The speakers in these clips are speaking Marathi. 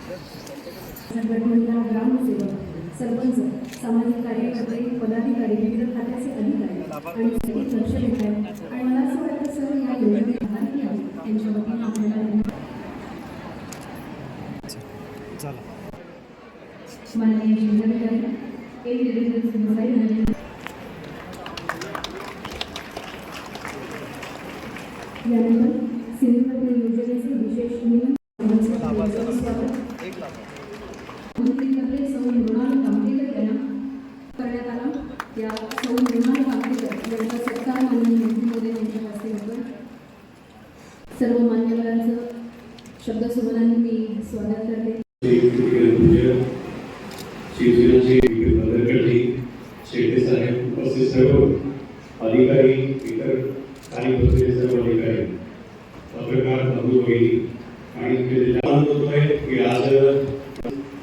संघटनेला ग्रामसेवक सरपंच सामाजिक कार्यकर्ते पदाधिकारी विविध खात्याचे अधिकारी आणि सगळे लक्ष देत आहेत. आणि मला असं वाटतं सर या योजनेत त्यांच्या वतीनं आपल्याला. माननीय जिल्हाधिकारी एक यानंतर सिंधुदुर्ग योजनेचे विशेष नियम मंत्रीकडे सौ मृणाल कामतेकर यांना करण्यात आला. या सौ मृणाल कामतेकर यांचा सत्कार माननीय मंत्रिमोदय यांच्या हस्ते सर्व मान्यवरांचं शब्दसुमनाने मी स्वागत करते उपस्थित सर्व अधिकारी इतर आणि सर्व अधिकारी पत्रकार बंधू भगिनी आणि आनंद होत आहे की आज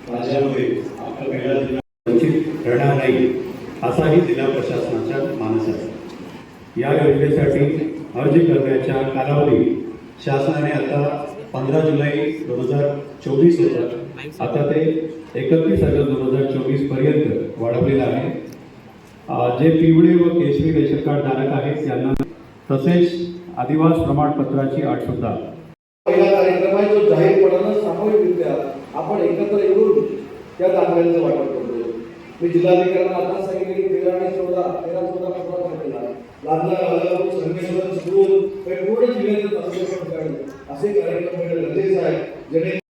राज्यामध्ये आपला पहिला जिल्हा वंचित राहणार नाही असाही जिल्हा प्रशासनाच्या मानस आहे. या योजनेसाठी अर्ज करण्याच्या कालावधी शासनाने आता पंधरा जुलै दोन हजार चोवीस होता. आता ते एकतीस ऑगस्ट दोन हजार चोवीसपर्यंत वाढवलेलं आहे. जे पिवळे व केशरी रेशन कार्ड धारक आहेत त्यांना तसेच आदिवास प्रमाणपत्राची अट सुद्धा. पहिला कार्यक्रम आहे जो जाहीरपणानं सामूहिकरित्या आपण एकत्र येऊन त्या दाखल्यांचं वाटप करतो मी जिल्हाधिकाऱ्यांना आता सांगितलं की तेरा आणि चौदा तेरा चौदा पंधरा तारखेला लादला लादला सुरू पूर्ण जिल्ह्याचं असे कार्यक्रम होणे गरजेचं आहे. जेणे